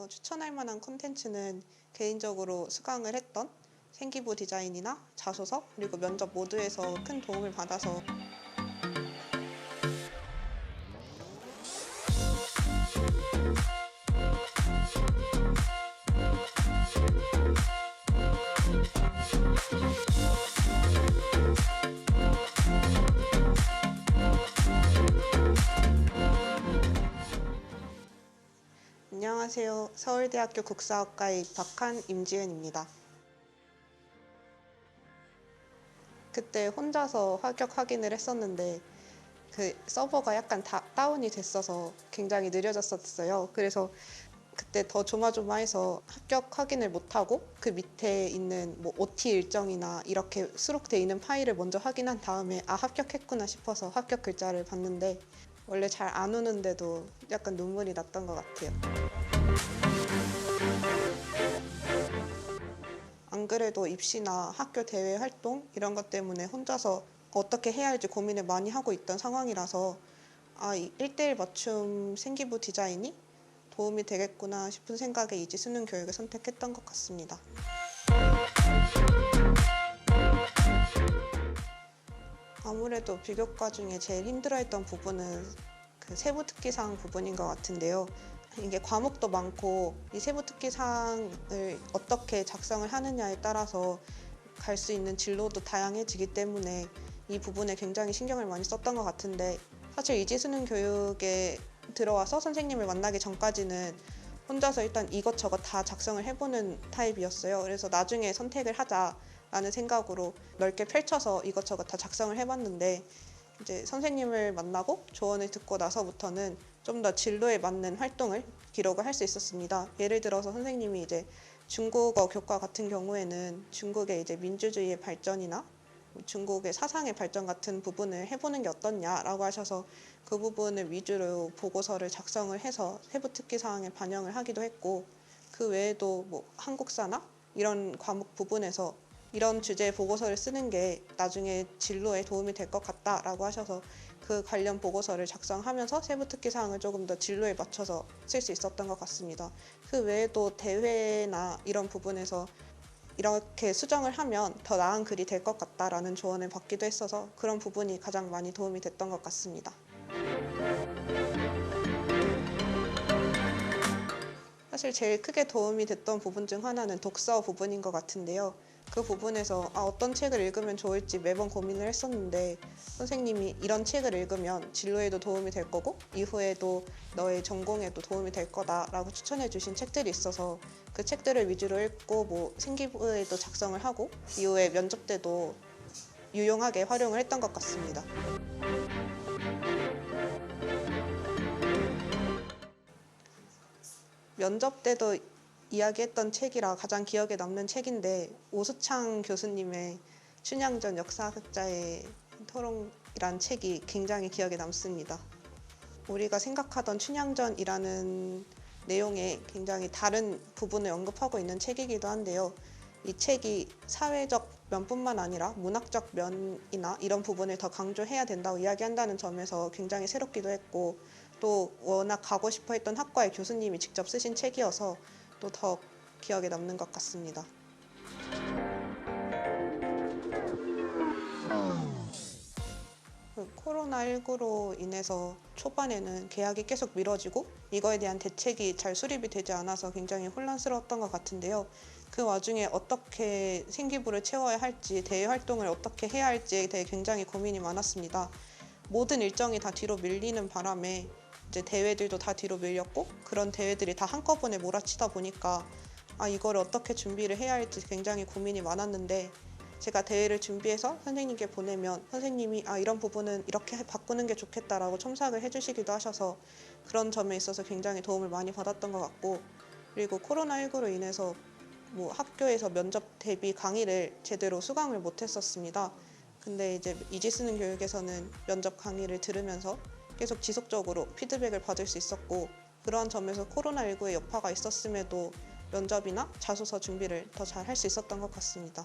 어, 추천할 만한 콘텐츠는 개인적으로 수강을 했던 생기부 디자인이나 자소서 그리고 면접 모두에서 큰 도움을 받아서 안녕하세요. 서울대학교 국사학과에 입학한 임지은입니다. 그때 혼자서 합격 확인을 했었는데 그 서버가 약간 다, 다운이 됐어서 굉장히 느려졌었어요. 그래서 그때 더 조마조마해서 합격 확인을 못하고 그 밑에 있는 뭐 OT 일정이나 이렇게 수록돼 있는 파일을 먼저 확인한 다음에 아 합격했구나 싶어서 합격 글자를 봤는데 원래 잘안 오는데도 약간 눈물이 났던 것 같아요. 그래도 입시나 학교 대회 활동 이런 것 때문에 혼자서 어떻게 해야 할지 고민을 많이 하고 있던 상황이라서 아, 이 1대1 맞춤 생기부 디자인이 도움이 되겠구나 싶은 생각에 이지 수능 교육을 선택했던 것 같습니다. 아무래도 비교과 중에 제일 힘들어했던 부분은 그 세부 특기 사항 부분인 것 같은데요. 이게 과목도 많고 이 세부 특기 사항을 어떻게 작성을 하느냐에 따라서 갈 수 있는 진로도 다양해지기 때문에 이 부분에 굉장히 신경을 많이 썼던 것 같은데 사실 이지수능 교육에 들어와서 선생님을 만나기 전까지는 혼자서 일단 이것저것 다 작성을 해보는 타입이었어요. 그래서 나중에 선택을 하자라는 생각으로 넓게 펼쳐서 이것저것 다 작성을 해봤는데 이제 선생님을 만나고 조언을 듣고 나서부터는 좀 더 진로에 맞는 활동을 기록을 할 수 있었습니다. 예를 들어서 선생님이 이제 중국어 교과 같은 경우에는 중국의 이제 민주주의의 발전이나 중국의 사상의 발전 같은 부분을 해보는 게 어떻냐라고 하셔서 그 부분을 위주로 보고서를 작성을 해서 세부 특기 사항에 반영을 하기도 했고 그 외에도 뭐 한국사나 이런 과목 부분에서 이런 주제의 보고서를 쓰는 게 나중에 진로에 도움이 될 것 같다라고 하셔서 그 관련 보고서를 작성하면서 세부 특기 사항을 조금 더 진로에 맞춰서 쓸 수 있었던 것 같습니다. 그 외에도 대회나 이런 부분에서 이렇게 수정을 하면 더 나은 글이 될 것 같다라는 조언을 받기도 했어서 그런 부분이 가장 많이 도움이 됐던 것 같습니다. 사실 제일 크게 도움이 됐던 부분 중 하나는 독서 부분인 것 같은데요. 그 부분에서 아, 어떤 책을 읽으면 좋을지 매번 고민을 했었는데 선생님이 이런 책을 읽으면 진로에도 도움이 될 거고 이후에도 너의 전공에도 도움이 될 거다라고 추천해 주신 책들이 있어서 그 책들을 위주로 읽고 뭐 생기부에도 작성을 하고 이후에 면접 때도 유용하게 활용을 했던 것 같습니다. 면접 때도 이야기했던 책이라 가장 기억에 남는 책인데 오수창 교수님의 춘향전 역사학자의 토론이란 책이 굉장히 기억에 남습니다. 우리가 생각하던 춘향전이라는 내용에 굉장히 다른 부분을 언급하고 있는 책이기도 한데요. 이 책이 사회적 면뿐만 아니라 문학적 면이나 이런 부분을 더 강조해야 된다고 이야기한다는 점에서 굉장히 새롭기도 했고 또 워낙 가고 싶어 했던 학과의 교수님이 직접 쓰신 책이어서 또 더 기억에 남는 것 같습니다. 그 코로나19로 인해서 초반에는 계약이 계속 미뤄지고 이거에 대한 대책이 잘 수립이 되지 않아서 굉장히 혼란스러웠던 것 같은데요. 그 와중에 어떻게 생기부를 채워야 할지, 대외 활동을 어떻게 해야 할지에 대해 굉장히 고민이 많았습니다. 모든 일정이 다 뒤로 밀리는 바람에 이제 대회들도 다 뒤로 밀렸고 그런 대회들이 다 한꺼번에 몰아치다 보니까 아 이거를 어떻게 준비를 해야 할지 굉장히 고민이 많았는데 제가 대회를 준비해서 선생님께 보내면 선생님이 아 이런 부분은 이렇게 해- 바꾸는 게 좋겠다라고 첨삭을 해주시기도 하셔서 그런 점에 있어서 굉장히 도움을 많이 받았던 것 같고 그리고 코로나19로 인해서 뭐 학교에서 면접 대비 강의를 제대로 수강을 못했었습니다. 근데 이제 이지 쓰는 교육에서는 면접 강의를 들으면서 계속 지속적으로 피드백을 받을 수 있었고 그러한 점에서 코로나19의 여파가 있었음에도 면접이나 자소서 준비를 더 잘 할 수 있었던 것 같습니다.